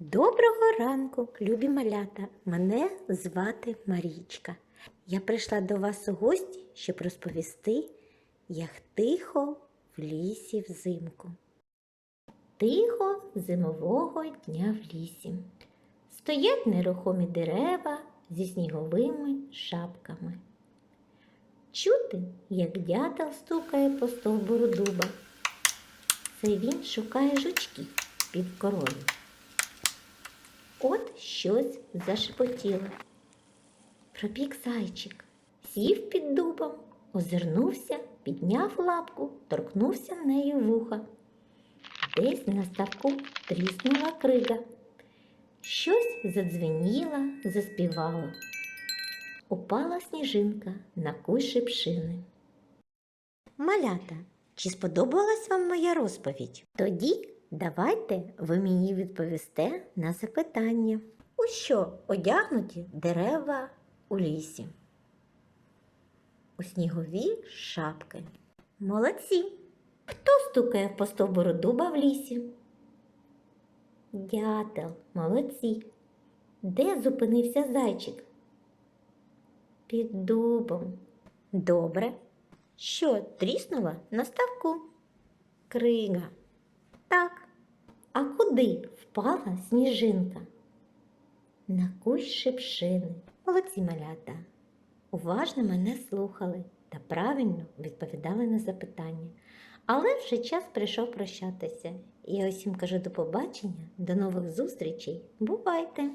Доброго ранку, любі малята! Мене звати Марічка. Я прийшла до вас у гості, щоб розповісти, як тихо в лісі взимку. Тихо зимового дня в лісі. Стоять нерухомі дерева зі сніговими шапками. Чути, як дятел стукає по стовбуру дуба. Це він шукає жучків під корою. От щось зашепотіло. Пробіг зайчик, сів під дубом, озирнувся, підняв лапку, торкнувся нею вуха. Десь на ставку тріснула крига. Щось задзвеніло, заспівало. Упала сніжинка на куй шипшини. Малята, чи сподобалась вам моя розповідь? Тоді давайте ви мені відповісте на запитання. У що одягнуті дерева у лісі? У снігові шапки. Молодці! Хто стукає по стовбуру дуба в лісі? Дятел, молодці. Де зупинився зайчик? Під дубом. Добре. Що тріснула на ставку? Крига. Так. Куди впала сніжинка? На кущ шипшини. Молодці малята. Уважно мене слухали та правильно відповідали на запитання. Але вже час прийшов прощатися. Я усім кажу до побачення, до нових зустрічей. Бувайте!